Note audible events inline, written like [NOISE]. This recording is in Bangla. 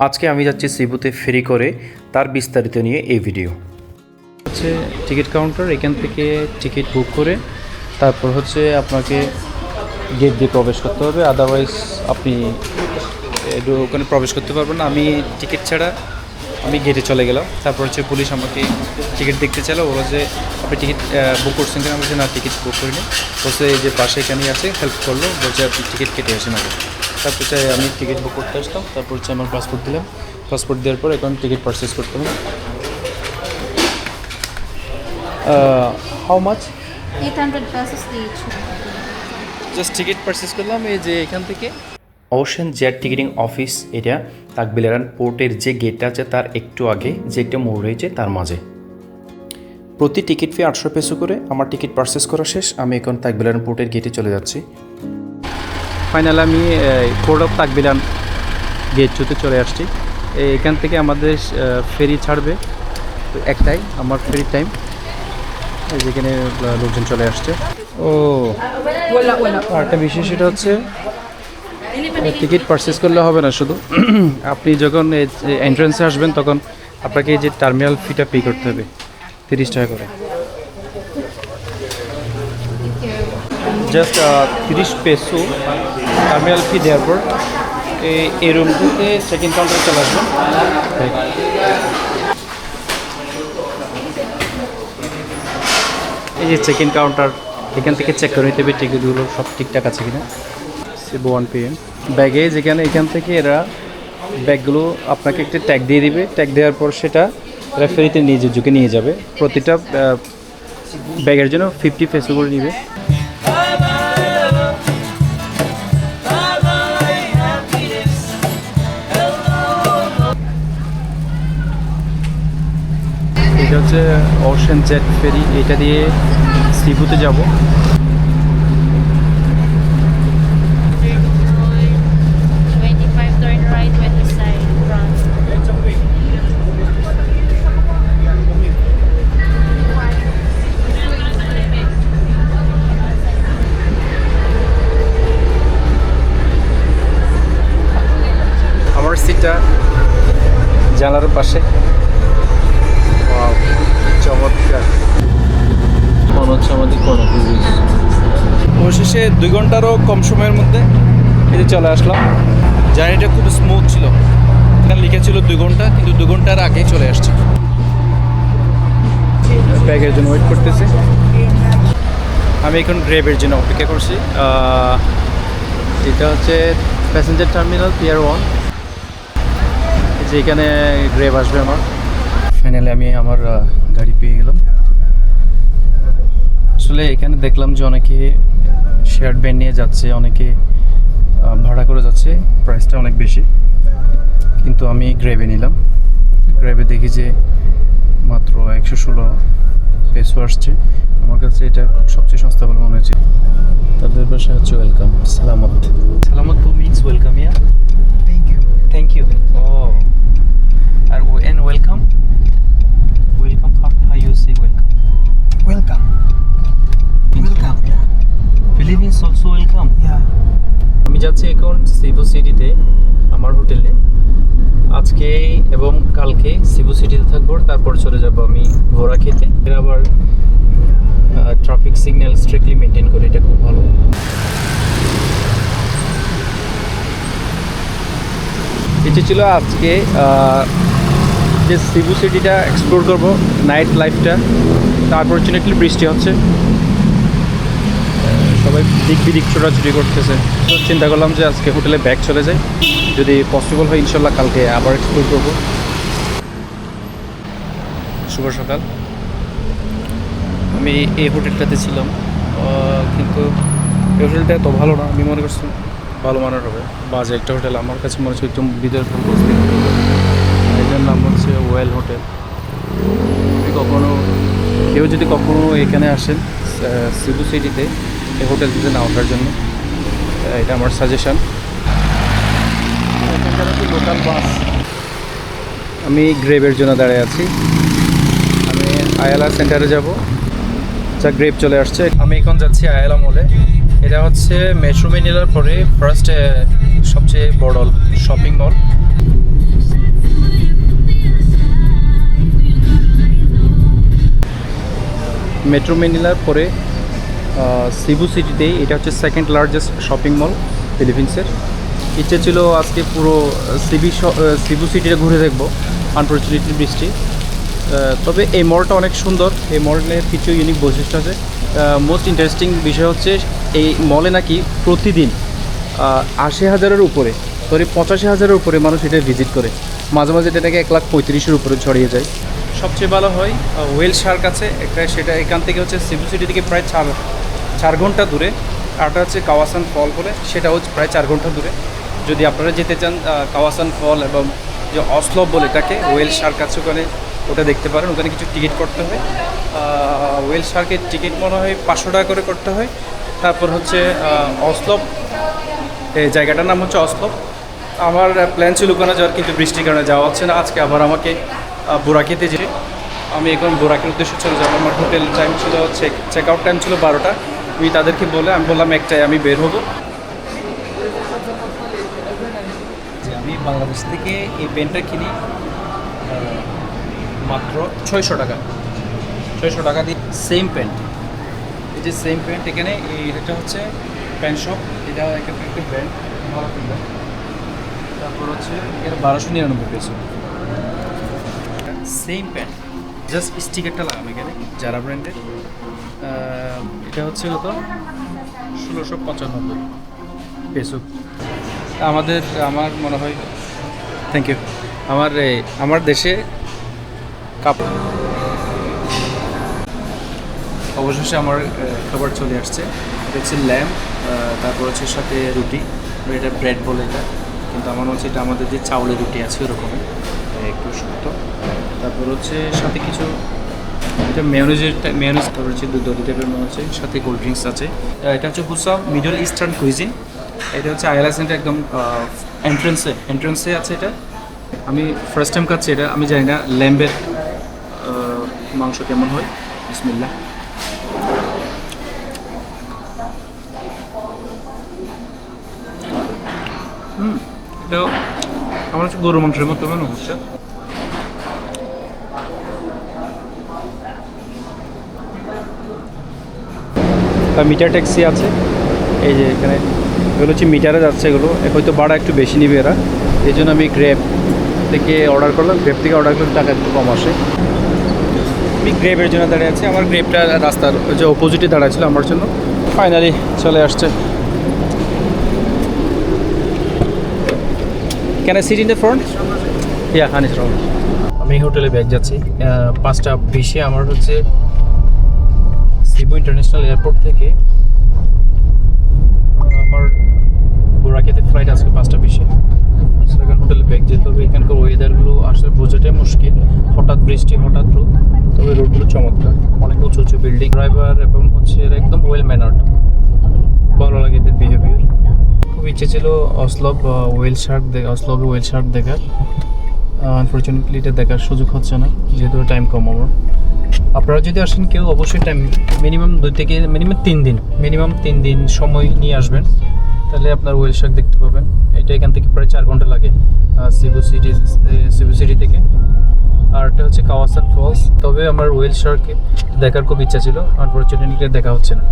আজকে আমি যাচ্ছি সিবুতে ফেরি করে তার বিস্তারিত নিয়ে এই ভিডিও হচ্ছে টিকিট কাউন্টার, এখান থেকে টিকিট বুক করে তারপর হচ্ছে আপনাকে গেট দিয়ে প্রবেশ করতে হবে। আদারওয়াইজ আপনি ওখানে প্রবেশ করতে পারবেন না। আমি টিকিট ছাড়া আমি গেটে চলে গেলাম। তারপর হচ্ছে পুলিশ আমাকে টিকিট দেখতে চাইলো। ওরা যে আপনি টিকিট বুক করছেন কিনা আমি না, টিকিট বুক করিনি। বলছে যে পাশে এখানেই আছে হেল্প করল। বলছে আপনি টিকিট কেটে আসেন আগে। তারপর হচ্ছে আমি টিকিট বুক করতে আসলাম তারপর হচ্ছে আমার পাসপোর্ট দিলাম। পাসপোর্ট দেওয়ার পর এখন টিকিট পারচেস করতে হবে। How much 800 pesos each. Just ticket purchase করলাম এই যে এখান থেকে। ওশান জেট টিকিটিং অফিস এটা তাকবিলারান পোর্টের যে গেটটা আছে তার একটু আগে যে একটা মোড় রয়েছে তার মাঝে। প্রতি টিকিট ফি আটশো পেসো করে আমার টিকিট পারচেস করা শেষ আমি এখন তাকবিলারান পোর্টের গেটে চলে যাচ্ছি। ফাইনাল আমি পোর্ট অফ তাকবিলান গেট টুতে চলে আসছি। এখান থেকে আমাদের ফেরি ছাড়বে। একটাই, আমার ফেরি টাইম যেখানে লোকজন চলে আসছে। ও একটা বিশেষ এটা হচ্ছে টিকিট পারচেস করলে হবে না শুধু। [CLEARS THROAT] আপনি যখন এন্ট্রান্সে আসবেন, তখন আপনাকে যে টার্মিনাল ফিটা পে করতে হবে, তিরিশ টাকা করে। জাস্ট তিরিশ পেসো টার্মিনাল ফি দেওয়ার পর এই- এই রুম থেকে চেক ইন কাউন্টারে চলে আসবেন এই যে চেক ইন কাউন্টার এখান থেকে চেক করে নিতে হবে টিকিটগুলো সব ঠিকঠাক আছে কিনা। সিবো ওয়ান পি এম ব্যাগে যেখানে এখান থেকে এরা ব্যাগগুলো আপনাকে একটা ট্যাগ দিয়ে দিবে। ট্যাগ দেওয়ার পর সেটা এরা ফেরিতে নিয়ে যে ঝুঁকে নিয়ে যাবে। প্রতিটা ব্যাগের জন্য ফিফটি পেসো করে নিবে। হচ্ছে অশন জেট ফেরি এটা দিয়ে সিপুতে যাব। জানার পাশে। চমৎকার। মনে হচ্ছে আমাদের অবশেষে দুই ঘন্টারও কম সময়ের মধ্যে এতে চলে আসলাম। জার্নিটা খুব স্মুথ ছিল। এখানে লিখেছিল দুই ঘণ্টা কিন্তু দু ঘণ্টার আগে চলে আসছে। ব্যাগের জন্য ওয়েট করতেছি। আমি এখন গ্রেভের জন্য অপেক্ষা করছি। এটা হচ্ছে প্যাসেঞ্জার টার্মিনাল পিয়ার ওয়ান যে এখানে গ্রেভ আসবে আমার। ফাইনালি আমি আমার গাড়ি পেয়ে গেলাম। আসলে এখানে দেখলাম যে অনেকে শেয়ার ব্যান্ড নিয়ে যাচ্ছে অনেকে ভাড়া করে যাচ্ছে প্রাইসটা অনেক বেশি। কিন্তু আমি গ্রেভে নিলাম। গ্রেভে দেখি যে মাত্র একশো ষোলো পেসো আসছে। আমার কাছে এটা সবচেয়ে সস্তা বলে মনে হয়েছে তাদের ভাষা হচ্ছে ওয়েলকাম সালামত। সালামত means welcome yeah thank you thank you ও আর N welcome welcome how how you say welcome Welcome. Welcome. Yeah. Philippines also welcome Yeah. আমি যাচ্ছি এখন সিবু সিটিতে আমার হোটেলে আজকে এবং কালকে সিবু সিটিতে থাকব তারপর চলে যাব আমি ঘোরা খেতে এর আবার ট্রাফিক সিগন্যাল স্ট্রিক্টলি মেনটেন করে এটা খুব ভালো এটা ছিল আজকে যে সিবু সিটিটা এক্সপ্লোর করব নাইট লাইফটা তারপর অনফর্চুনেটলি বৃষ্টি হচ্ছে। সবাই দিক বিদিক ছোটাছুটি করতেছে। তো চিন্তা করলাম যে আজকে হোটেলে ব্যাগ চলে যায়। যদি পসিবল হয়, ইনশাল্লাহ কালকে আবার এক্সপ্লোর করব। শুভ সকাল। আমি এই হোটেলটাতে ছিলাম। কিন্তু এই হোটেলটা এত ভালো না, আমি মনে করছি ভালো মানের হবে। বাজে একটা হোটেল, আমার কাছে মনে হচ্ছে একটু ভিতরে এটার নাম হচ্ছে ওয়েল হোটেল। কখনো, কেউ যদি কখনো এখানে আসেন সিবু সিটিতে এই হোটেলটিতে না ওঠার জন্য এটা আমার সাজেশন লোকাল বাস আমি গ্রেভের জন্য দাঁড়িয়ে আছি। আমি আয়ালা সেন্টারে যাব। যা গ্রেভ চলে আসছে। আমি এখন যাচ্ছি আয়ালা মলে এটা হচ্ছে মেট্রো মেনিলার পরে ফার্স্ট সবচেয়ে বড় শপিং মল মেট্রো মেনিলার পরে সিবু সিটিতেই এটা হচ্ছে সেকেন্ড লার্জেস্ট শপিং মল ফিলিপিন্সের ইচ্ছে ছিল আজকে পুরো সিবি সিবু সিটিটা ঘুরে দেখব আনফর্চুনেটলি বৃষ্টি। তবে এই মলটা অনেক সুন্দর, এই মলের কিছু ইউনিক বৈশিষ্ট্য আছে। মোস্ট ইন্টারেস্টিং বিষয় হচ্ছে এই মলে নাকি প্রতিদিন আশি হাজারের উপরে সরি পঁচাশি হাজারের উপরে মানুষ এটা ভিজিট করে। মাঝে মাঝে এটা নাকি এক লাখ পঁয়ত্রিশের উপরে ছড়িয়ে যায়। সবচেয়ে ভালো হয় ওয়েল শার্ক আছে একটা সেটা এখান থেকে হচ্ছে সিভিল সিটি থেকে প্রায় চার চার ঘণ্টা দূরে আরটা হচ্ছে কাওয়াসান ফল বলে সেটা হচ্ছে প্রায় চার ঘণ্টা দূরে। যদি আপনারা যেতে চান কাওয়াসান ফল এবং যে অসলভ বলে এটাকে ওয়েল শার্ক আছে ওখানে ওটা দেখতে পারেন ওখানে কিছু টিকিট করতে হয়। ওয়েল শার্কের টিকিট মনে হয় পাঁচশো টাকা করে করতে হয়। তারপর হচ্ছে আহ, অসলভ এই জায়গাটার নাম হচ্ছে অসলভ আমার প্ল্যান ছিল ওখানে যাওয়ার কিন্তু বৃষ্টির কারণে যাওয়া হচ্ছে না। আজকে আবার আমাকে বোরাকিতে যেতে আমি এখন বোরাকের উদ্দেশ্যে চলে যাব। আমার হোটেল টাইম ছিল চেক চেক আউট টাইম ছিল বারোটা। আমি তাদেরকে বলে, আমি বললাম একটাই আমি বের হব। আমি বাংলাদেশ থেকে এই পেনটা কিনি মাত্র ছয়শো টাকা। ছয়শো টাকা দিয়ে সেম প্যান্ট এই যে সেম প্যান্ট এখানে এটা হচ্ছে প্যান্ট শপ এটা এখানকার একটা ব্র্যান্ড তারপর হচ্ছে, এটা বারোশো নিরানব্বই পেয়েছে। সেম প্যান্ট জাস্ট স্টিকারটা লাগানো এখানে, যারা ব্র্যান্ডের এটা হচ্ছে কত? ষোলোশো পঁচানব্বই পেসো আমাদের, আমার মনে হয় থ্যাংক ইউ আমার আমার দেশে কাপড় অবশেষে আমার খাবার চলে আসছে। এটা হচ্ছে ল্যাম্প তারপর হচ্ছে সাথে রুটি। এটা ব্রেড বলে এটা। কিন্তু আমার মনে হচ্ছে এটা আমাদের যে চাউলের রুটি আছে ওরকমই। একটু শক্ত তারপর হচ্ছে সাথে কিছু, এটা মেয়নেজের মেয়নেজ তারপর হচ্ছে দুধ টাইপের মনে হচ্ছে, সাথে কোল্ড ড্রিঙ্কস আছে। এটা হচ্ছে হুসা মিডল ইস্টার্ন কুইজিন এটা হচ্ছে আইলাসেন্টের একদম এন্ট্রেন্সে এন্ট্রেন্সে আছে এটা। আমি ফার্স্ট টাইম খাচ্ছি এটা, আমি জানি না ল্যাম্বের মাংস কেমন হয়। বিসমিল্লা হুম, এটাও হচ্ছে গরু মাংসের মতো মনে হচ্ছে। মিটার ট্যাক্সি আছে। এই যে এখানে এগুলো হচ্ছে মিটারে যাচ্ছে এগুলো। হয়তো ভাড়া একটু বেশি নিবে এরা। এই জন্য আমি গ্রেপ থেকে অর্ডার করলাম। গ্রেপ থেকে অর্ডার করলে টাকা একটু কম আসে। আমি গ্রেপের জন্য দাঁড়িয়ে আছি। আমার গ্রেপটা রাস্তার যে অপোজিটে দাঁড়ায় ছিল আমার জন্য। ফাইনালি চলে আসছে। Can I sit in the front yeah হানিস রাউন্ড আমি হোটেলে ব্যাগ যাচ্ছি। পাঁচটা বিশে আমার হচ্ছে সিবু ইন্টারন্যাশনাল এয়ারপোর্ট থেকে। আমার বোরাকেতে ফ্লাইট আজকে পাঁচটা বিশে। সেখানে হোটেলে ব্যাগ যেতে হবে। এখানকার ওয়েদারগুলো আসলে বোঝাটাই মুশকিল। হঠাৎ বৃষ্টি হঠাৎ রোদ। তবে রোডগুলো চমৎকার। অনেক উঁচু উঁচু বিল্ডিং ড্রাইভার এবং হচ্ছে এরা একদম ওয়েল ম্যানার্ড ভালো লাগে এদের বিহেভিয়ার খুব ইচ্ছে ছিল অসলব ওয়েল শার্ক অসলবে ওয়েল শার্ক দেখার। আনফর্চুনেটলি এটা দেখার সুযোগ হচ্ছে না, যেহেতু টাইম কম আমার। আপনারা যদি আসেন কেউ অবশ্যই টাইম মিনিমাম দুই থেকে মিনিমাম তিন দিন মিনিমাম তিন দিন সময় নিয়ে আসবেন। তাহলে আপনার ওয়েল শার্ক দেখতে পাবেন। এটা এখান থেকে প্রায় চার ঘণ্টা লাগে সিবু সিটি সিবু সিটি থেকে। আর এটা হচ্ছে কাওয়াসান ফলস তবে আমার ওয়েল শার্কে দেখার খুব ইচ্ছা ছিল আনফর্চুনেটলি দেখা হচ্ছে না।